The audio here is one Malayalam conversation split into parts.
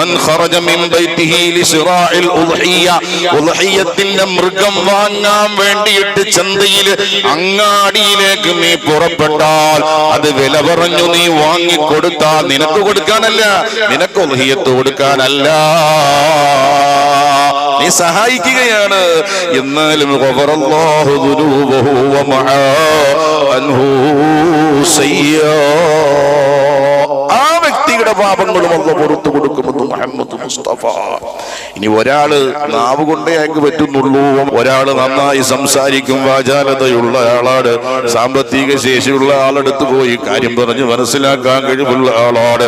മൻ ഖറജ മിൻ ബൈതിഹി ലിശ്റാഇൽ ഉദ്ഹിയ ഉദ്ഹിയത്തിന്റെ മൃഗം വാങ്ങാൻ വേണ്ടിയിട്ട് ചന്തയിൽ അങ്ങാടിയിലേക്ക് നീ പുറപ്പെട്ടാൽ അത് വില പറഞ്ഞു നീ വാങ്ങി കൊടുത്താൽ നിനക്ക് കൊടുക്കാനല്ല നിനക്ക് ഉദ്ഹിയത്ത് കൊടുക്കാനല്ല. നീ സഹായിക്കുകയാണ്. എന്നാലും ആ വ്യക്തിയുടെ പാപങ്ങളും അല്ല പുറത്തു മുഹമ്മദ് മുസ്തഫ. ഇനി ഒരാൾ നാവ് കൊണ്ടേ അയാൾക്ക് പറ്റുന്നുള്ളൂ. ഒരാൾ നന്നായി സംസാരിക്കും വാചാലതയുള്ള ആളാണ്. സാമ്പത്തിക ശേഷിയുള്ള ആളെടുത്ത് പോയി കാര്യം പറഞ്ഞ് മനസ്സിലാക്കാൻ കഴിവുള്ള ആളാണ്.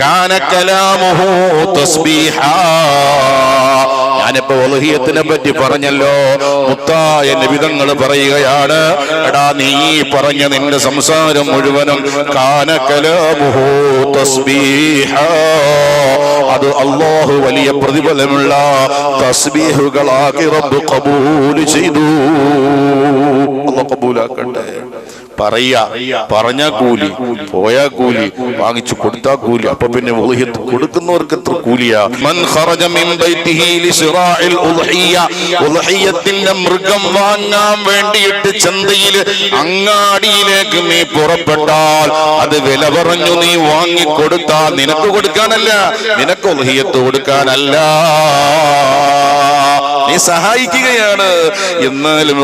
കാന കലാമുഹു തസ്ബീഹാ. ഞാനിപ്പോ ഒലഹിയത്തിനെ പറ്റി പറഞ്ഞല്ലോ. മുത്തായ നിബിതങ്ങൾ പറയുകയാണ്. എടാ നീ പറഞ്ഞ നിന്റെ സംസാരം മുഴുവനും തസ്ബീഹ. അത് അള്ളാഹു വലിയ പ്രതിഫലമുള്ള തസ്ബീഹുകളാക്കി റബ്ബ് കബൂൽ ചെയ്തു. പറയാ പറഞ്ഞ കൂലി പോയാ കൂലി വാങ്ങിച്ചു കൊടുത്താ കൂലി. അപ്പൊ പിന്നെ കൊടുക്കുന്നവർക്ക് എത്ര കൂലിയാ? മൻ ഖറജ മിൻ മൃഗം വാങ്ങാൻ വേണ്ടിയിട്ട് ചന്തയിൽ അങ്ങാടിയിലേക്ക് നീ പുറപ്പെട്ടാൽ അത് വില പറഞ്ഞു നീ വാങ്ങി കൊടുത്താൽ നിനക്ക് കൊടുക്കാനല്ല. നിനക്ക് ഉലഹിയത്ത് കൊടുക്കാനല്ല. നീ സഹായിക്കുകയാണ്. എന്നാലും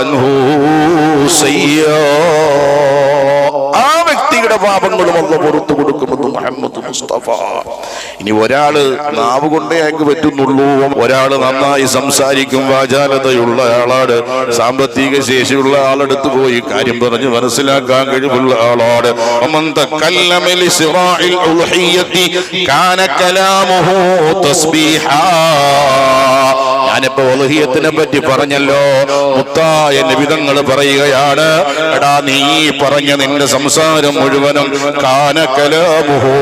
അൻഹു സയ്യാ. പാപങ്ങളും അല്ല പുറത്തു കൊടുക്കുമെന്ന് മുഹമ്മദ് മുസ്തഫ. ഇനി ഒരാൾ നാവ് കൊണ്ടേ അയക്ക് പറ്റുന്നുള്ളൂ. ഒരാൾ നന്നായി സംസാരിക്കും വാചാലതയുള്ള ആളാണ്. സാമ്പത്തിക ശേഷിയുള്ള ആളെടുത്ത് പോയി കാര്യം പറഞ്ഞ് മനസ്സിലാക്കാൻ കഴിവുള്ള ആളാണ്. കാന ഞാനിപ്പോ ഒലഹിയത്തിനെ പറ്റി പറഞ്ഞല്ലോ. മുത്തായ നിബിതങ്ങൾ പറയുകയാണ്. എടാ നീ പറഞ്ഞ നിന്റെ സംസാരം മുഴുവനും കാനകലമുഹു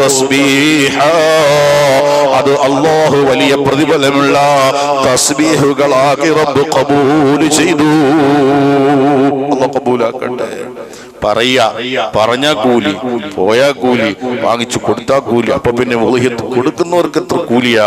തസ്ബീഹ. അത് അള്ളാഹു വലിയ പ്രതിഫലമുള്ള തസ്ബീഹുകളാക്കി റബ്ബ് കബൂൽ ചെയ്തു. കബൂലാക്കട്ടെ. പറയ പറഞ്ഞ കൂലി പോയാ കൂലി വാങ്ങിച്ചു കൊടുത്താ കൂലി. അപ്പൊ പിന്നെ കൊടുക്കുന്നവർക്ക് എത്ര കൂലിയാ?